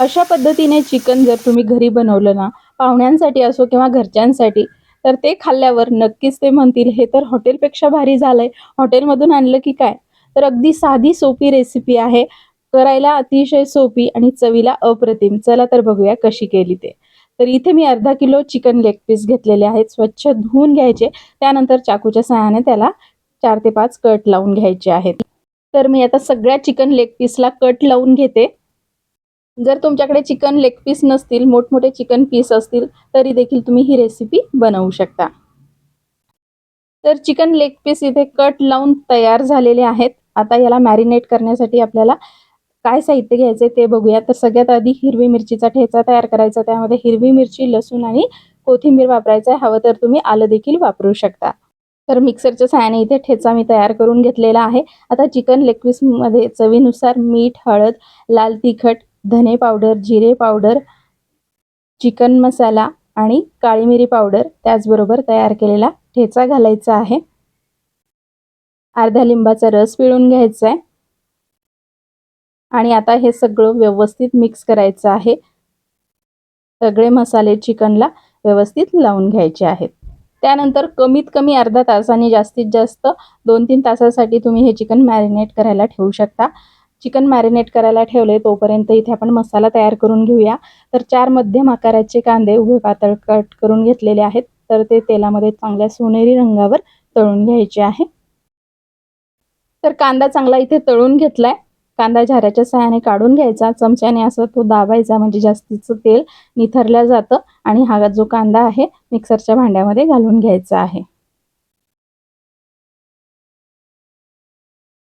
अशा पद्धतीने चिकन जर तुम्ही घरी बनवलं ना पाहुण्यांसाठी असो किंवा घरच्यांसाठी तर ते खाल्ल्यावर नक्कीच ते म्हणतील हे तर हॉटेलपेक्षा भारी झालंय. हॉटेलमधून आणलं की काय? तर अगदी साधी सोपी रेसिपी आहे. करायला अतिशय सोपी आणि चवीला अप्रतिम. चला तर बघूया कशी केली ते. तर इथे मी अर्धा किलो चिकन लेग पीस घेतलेले आहेत. स्वच्छ धुवून घ्यायचे. त्यानंतर चाकूच्या सहाय्याने त्याला चार ते पाच कट लावून घ्यायचे आहेत. तर मी आता सगळ्या चिकन लेग पीसला कट लावून घेते. जर तुमच्याकडे चिकन लेग पीस नसतील मोठमोठे चिकन पीस असतील तरी देखील तुम्ही ही रेसिपी बनवू शकता. तर चिकन लेग पीस इथे कट लावून तयार झालेले आहेत. आता याला मॅरिनेट करण्यासाठी आपल्याला काय साहित्य घ्यायचे ते बघूया. तर सगळ्यात आधी हिरवी मिरचीचा ठेचा तयार करायचा. त्यामध्ये हिरवी मिरची लसूण आणि कोथिंबीर वापरायचं आहे हवं तर तुम्ही आलं देखील वापरू शकता. तर मिक्सरच्या साहाय्याने इथे ठेचा मी तयार करून घेतलेला आहे. आता चिकन लेग पीसमध्ये चवीनुसार मीठ हळद लाल तिखट धने पावडर जिरे पावडर चिकन मसाला आणि काळी मिरी पावडर त्याचबरोबर तयार केलेला ठेचा घालायचा आहे. अर्धा लिंबाचा रस पिळून घ्यायचा आहे. आणि आता हे सगळं व्यवस्थित मिक्स करायचं आहे. सगळे मसाले चिकनला व्यवस्थित लावून घ्यायचे आहेत. त्यानंतर कमीत कमी अर्धा तासाने जास्तीत जास्त दोन तीन तासासाठी तुम्ही हे चिकन मॅरिनेट करायला ठेवू शकता. चिकन मॅरिनेट करायला ठेवले तोपर्यंत इथे आपण मसाला तयार करून घेऊया. तर चार मध्यम आकाराचे कांदे उभे पातळ कट करून घेतलेले आहेत. तर ते तेलामध्ये चांगल्या सोनेरी रंगावर तळून घ्यायचे आहे. तर कांदा चांगला इथे तळून घेतलाय. कांदा झाऱ्याच्या सहाय्याने काढून घ्यायचा. चमच्याने असं तो दाबायचा म्हणजे जास्तीचं तेल निथरल्या जातं आणि हा जो कांदा आहे मिक्सरच्या भांड्यामध्ये घालून घ्यायचा आहे.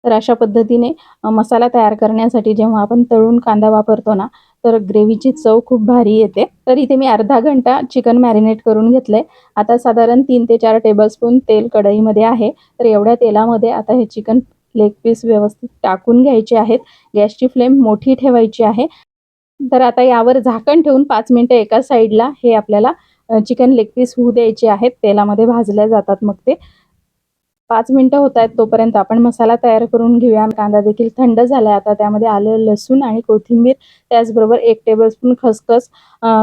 तर अशा पद्धतीने मसाला तयार करण्यासाठी जेव्हा आपण तळून कांदा वापरतो ना तर ग्रेव्हीची चव खूप भारी येते. तर इथे मी अर्धा घंटा चिकन मॅरिनेट करून घेतलंय. आता साधारण तीन ते चार टेबलस्पून तेल कढईमध्ये आहे. तर एवढ्या तेलामध्ये आता हे चिकन लेग पीस व्यवस्थित टाकून घ्यायचे आहेत. गॅसची फ्लेम मोठी ठेवायची आहे. तर आता यावर झाकण ठेवून पाच मिनटं एका साईडला हे आपल्याला चिकन लेग पीस होऊ द्यायचे आहेत. तेलामध्ये भाजल्या जातात मग ते. पाच मिनटं होत आहेत तोपर्यंत आपण मसाला तयार करून घेऊया. कांदा देखील थंड झाला आता त्यामध्ये आलं लसूण आणि कोथिंबीर. त्याचबरोबर एक टेबलस्पून खसखस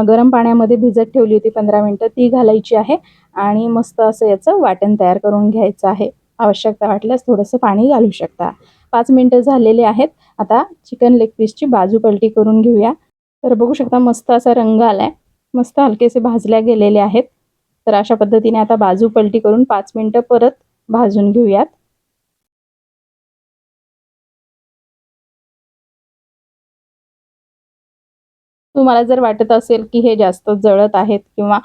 गरम पाण्यामध्ये भिजत ठेवली होती पंधरा मिनटं. ती घालायची आहे आणि मस्त असं याचं वाटण तयार करून घ्यायचं आहे. आवश्यकता वाटल्यास थोडंसं पाणी घालू शकता. पाच मिनटं झालेले आहेत. आता चिकन लेग पीसची बाजू पलटी करून घेऊया. तर बघू शकता मस्त असा रंग आलाय. मस्त हलकेसे भाजल्या गेलेले आहेत. तर अशा पद्धतीने आता बाजू पलटी करून पाच मिनटं परत भाजून घेऊयात. तुम्हाला जर वाटत असेल की हे जास्त जळत आहेत किंवा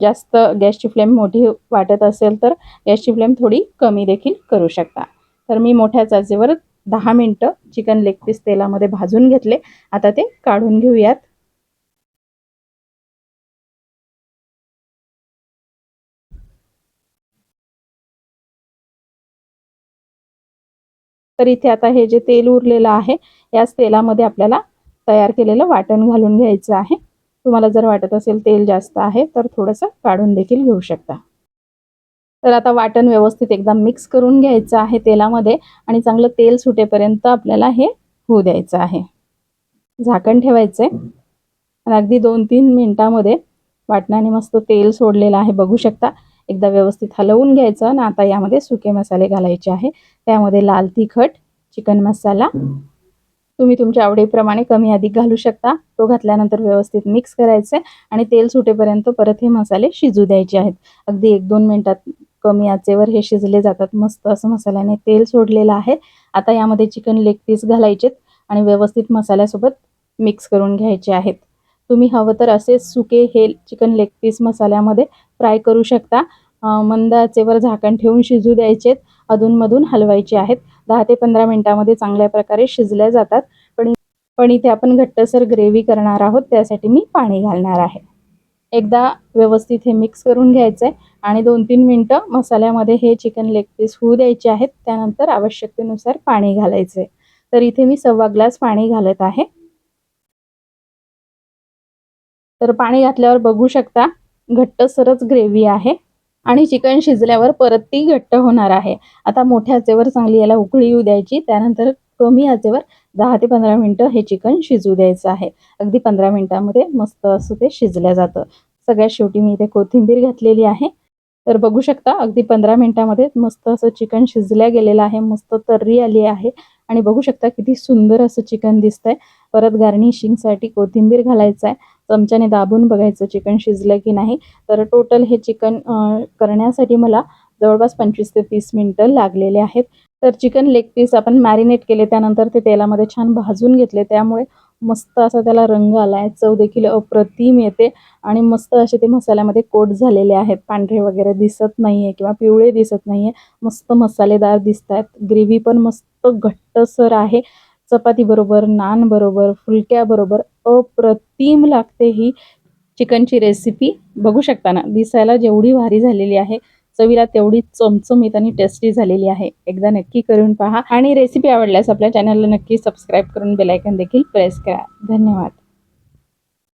जास्त गॅसची फ्लेम मोठी वाटत असेल तर गॅसची फ्लेम थोडी कमी देखील करू शकता. तर मी मोठ्या चाचेवर दहा मिनटं चिकन लेग पीस तेलामध्ये भाजून घेतले. आता ते काढून घेऊयात. तर इथे आता हे जे तेल उरलेलं आहे याच तेलामध्ये आपल्याला तयार केलेलं वाटण घालून घ्यायचं आहे. तुम्हाला जर वाटत असेल तेल जास्त आहे तर थोडंसं काढून देखील घेऊ शकता. तर आता वाटण व्यवस्थित एकदा मिक्स करून घ्यायचं आहे तेलामध्ये आणि चांगलं तेल सुटेपर्यंत आपल्याला हे होऊ द्यायचं आहे. झाकण ठेवायचं आहे आणि अगदी दोन तीन मिनटामध्ये वाटणाने मस्त तेल सोडलेलं आहे बघू शकता. एकदा व्यवस्थित हलवून घ्यायचं आणि आता यामध्ये सुके मसाले घालायचे आहे. त्यामध्ये लाल तिखट चिकन मसाला. तुम्ही तुमच्या आवडीप्रमाणे कमी अधिक घालू शकता. तो घातल्यानंतर व्यवस्थित मिक्स करायचे आणि तेल सुटेपर्यंत परत हे मसाले शिजू द्यायचे आहेत. अगदी एक दोन मिनटात कमी आचेवर हे शिजले जातात. मस्त असं मसाल्याने तेल सोडलेलं आहे. आता यामध्ये चिकन लेग पीस घालायचेत आणि व्यवस्थित मसाल्यासोबत मिक्स करून घ्यायचे आहेत. तुम्ही हवं तर असे सुके हे चिकन लेग पीस मसाल्यामध्ये फ्राय करू शकता. मंद आचेवर झाकण ठेवून शिजू द्यायचेत. अधूनमधून हलवायचे आहेत. दहा ते पंधरा मिनटामध्ये चांगल्या प्रकारे शिजल्या जातात. पण पण इथे आपण घट्टसर ग्रेव्ही करणार आहोत. त्यासाठी मी पाणी घालणार आहे. एकदा व्यवस्थित हे मिक्स करून घ्यायचं आहे आणि दोन तीन मिनटं मसाल्यामध्ये हे चिकन लेग पीस होऊ द्यायचे आहेत. त्यानंतर आवश्यकतेनुसार पाणी घालायचं आहे तर इथे मी सव्वा ग्लास पाणी घालत आहे. तर पाणी घातल्यावर बघू शकता घट्टसरच ग्रेव्ही आहे आणि चिकन शिजल्यावर परत ती घट्ट होणार आहे. आता मोठ्या आचेवर चांगली याला उकळी येऊ द्यायची त्यानंतर कमी आचेवर दहा ते पंधरा मिनटं हे चिकन शिजू द्यायचं आहे. अगदी पंधरा मिनटामध्ये मस्त असं ते शिजलं जातं. सगळ्यात शेवटी मी इथे कोथिंबीर घातलेली आहे. तर बघू शकता अगदी पंधरा मिनटामध्ये मस्त असं चिकन शिजल्या गेलेलं आहे मस्त तर्री आली आहे. आणि बघू शकता किती सुंदर असं चिकन दिसतंय. परत गार्निशिंगसाठी कोथिंबीर घालायचं आहे. चमच्याने दाबून बघायचं चिकन शिजलं की नाही. तर टोटल हे चिकन करण्यासाठी मला जवळपास पंचवीस ते तीस मिनटं लागलेले आहेत. तर चिकन लेग पीस आपण मॅरिनेट केले त्यानंतर ते तेलामध्ये छान भाजून घेतले. त्यामुळे मस्त असा त्याला रंग आला आहे चव देखील अप्रतिम येते आणि मस्त असे ते मसाल्यामध्ये कोट झालेले आहेत. पांढरे वगैरे दिसत नाही आहे किंवा पिवळे दिसत नाही आहे मस्त मसालेदार दिसत आहेत ग्रेव्ही पण मस्त घट्टसर आहे. चपातीबरोबर नानबरोबर फुलक्याबरोबर अप्रतिम लागते ही चिकनची रेसिपी बघू शकता ना दिसायला जेवढी भारी झालेली आहे चवीला तेवढी चमचमीत आणि टेस्टी झालेली आहे. एकदा नक्की करून पहा. आणि रेसिपी आवडल्यास आपल्या चॅनलला नक्की सबस्क्राईब करून बेलायकन देखील प्रेस करा. धन्यवाद.